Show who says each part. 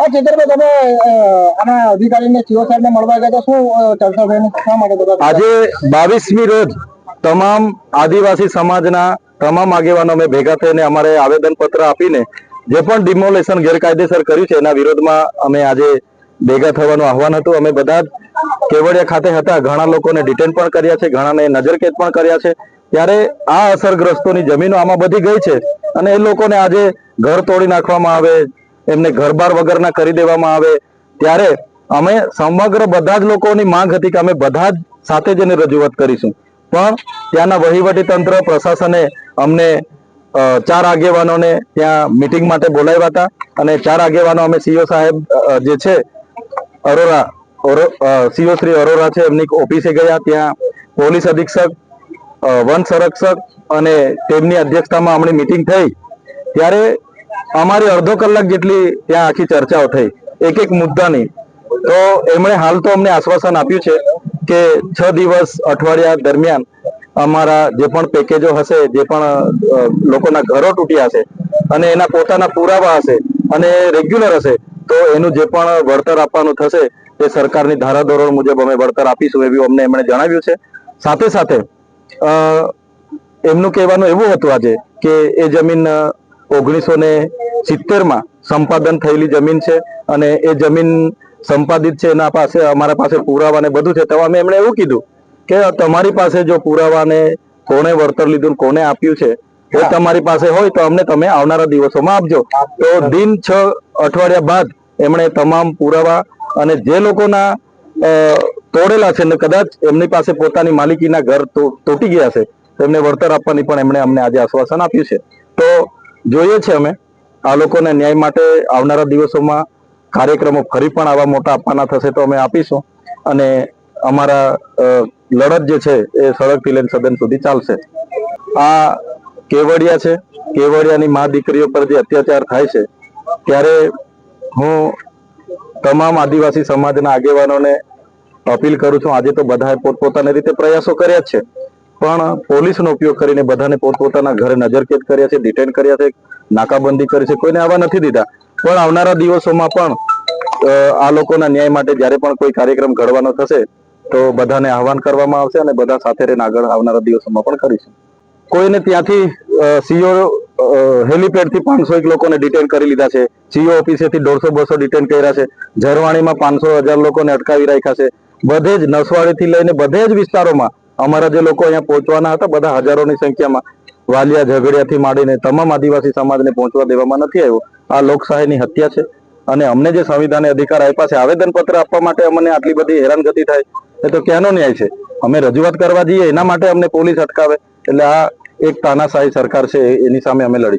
Speaker 1: આ ચેતરભાઈ તમે આના અધિકારીને સીઓ સાહેબને મળવા ગયા શું ચર્ચા થઈને શા માટે
Speaker 2: આજે બાવીસમી રોજ તમામ આદિવાસી સમાજના તમામ આગેવાનો અમે ભેગા થઈને અમારે આવેદન પત્ર આપીને જે પણ ડિમોલેશન ગેરકાયદેસર કર્યું છે એના વિરોધમાં અમે આજે ભેગા થવાનું આહવાન હતું. અમે બધા કેવડિયા ખાતે હતા. ઘણા લોકોને ડિટેન પણ કર્યા છે. ઘણાને નજરકેદ પણ કર્યા છે. ત્યારે આ અસરગ્રસ્તોની જમીનો આમાં બધી ગઈ છે અને એ લોકોને આજે ઘર તોડી નાખવામાં આવે એમને ઘરબાર વગરના કરી દેવામાં આવે. ત્યારે અમે સમગ્ર બધા જ લોકોની માંગ હતી કે અમે બધા જ સાથે જ એને રજૂઆત કરીશું. પણ ત્યાંના વહીવટી તંત્ર, પ્રશાસને અમને ચાર આગેવાનોને ત્યાં મિટિંગ માટે બોલાવ્યા હતા. અને ચાર આગેવાનો અમે સીઓ સાહેબ જે છે, અરોરા સીઓ શ્રી અરોરા છે, એમની ઓફિસે ગયા. ત્યાં પોલીસ અધિક્ષક વન સંરક્ષક અને તેમની અધ્યક્ષતામાં હમણાં મિટિંગ થઈ. ત્યારે અમારી અડધો કલાક જેટલી ત્યાં આખી ચર્ચાઓ થઈ, એક એક મુદ્દાની. તો એમણે હાલ તો અમને આશ્વાસન આપ્યું છે કે છ દિવસ અઠવાડિયા દરમિયાન અમારા જે પણ પેકેજો હશે, જે પણ લોકોના ઘરો તૂટ્યા હશે અને એના પોતાના પુરાવા હશે અને રેગ્યુલર હશે, તો એનું જે પણ વળતર આપવાનું થશે તે સરકારની ધારાધોરણ મુજબ અમે વળતર આપીશું એવું અમને એમણે જણાવ્યું છે. સાથે સાથે એમનું કહેવાનું એવું હતું આજે કે એ જમીન ઓગણીસો ને સિત્તેરમાં સંપાદન થયેલી જમીન છે અને એ જમીન સંપાદિત છે એના પાસે અમારા પાસે પુરાવા ને બધું છે. તો અમે એમણે એવું કીધું કે તમારી પાસે જો પુરાવાને કોને કોણે વળતર લીધું કોને આપ્યું છે એ તમારી પાસે હોય તો અમને તમે આવનારા દિવસોમાં આપજો. તો દિન છ અઠવાડિયા બાદ એમણે તમામ પુરાવા અને જે લોકોના તોડેલા છે ને કદાચ એમની પાસે પોતાની માલિકીના ઘર તૂટી ગયા છે એમને વળતર આપવાની પણ એમણે અમને આજે આશ્વાસન આપ્યું છે. તો જોઈએ છે અમે. આ લોકોને ન્યાય માટે આવનારા દિવસોમાં કાર્યક્રમો ફરી પણ આવા મોટા આપવાના થશે તો અમે આપીશું. અને અમારા લડત જે છે એ સડકથી લઈને સદન સુધી ચાલશે. આ કેવડિયા છે, કેવડિયાની મા દીકરીઓ પર જે અત્યાચાર થાય છે, ત્યારે હું તમામ આદિવાસી સમાજના આગેવાનોને અપીલ કરું છું, આજે તો બધાએ પોતપોતાની રીતે પ્રયાસો કર્યા છે. પણ પોલીસનો ઉપયોગ કરીને બધાને પોતપોતાના ઘરે નજરકેદ કર્યા છે ડિટેન કર્યા છે, નાકાબંધી કરી છે. કોઈને આવા નથી દીધા. પણ આવનારા દિવસોમાં પણ આ લોકોના ન્યાય માટે જ્યારે પણ કોઈ કાર્યક્રમ ઘડવાનો થશે, તો બધાને આહવાન કરવામાં આવશે અને બધા સાથે રહીને આગળ આવનારા દિવસોમાં પણ કરીશું. કોઈને ત્યાંથી સીઓ હેલીપેડથી પાંચસો એક લોકોને ડિટેન કરી લીધા છે. સીઓ ઓફિસેથી દોઢસો બસો ડિટેન કર્યા છે. ઝરવાણીમાં પાંચસો હજાર લોકોને અટકાવી રાખ્યા છે. બધે જ નસવાડીથી લઈને બધે જ વિસ્તારોમાં અમારા જે લોકો અહીંયા પહોંચવાના હતા, બધા હજારોની સંખ્યામાં વાલિયા ઝઘડિયાથી માંડીને તમામ આદિવાસી સમાજને પહોંચવા દેવામાં નથી આવ્યો. આ લોકશાહીની હત્યા છે. અને અમને જે સંવિધાને અધિકાર આપ્યા છે, આવેદનપત્ર આપવા માટે અમને આટલી બધી હેરાનગતિ થાય, એ તો ક્યાંનો ન્યાય છે? અમે રજૂઆત કરવા જઈએ, એના માટે અમને પોલીસ અટકાવે. એટલે આ એક તાનાશાહી સરકાર છે એની સામે અમે લડીશું.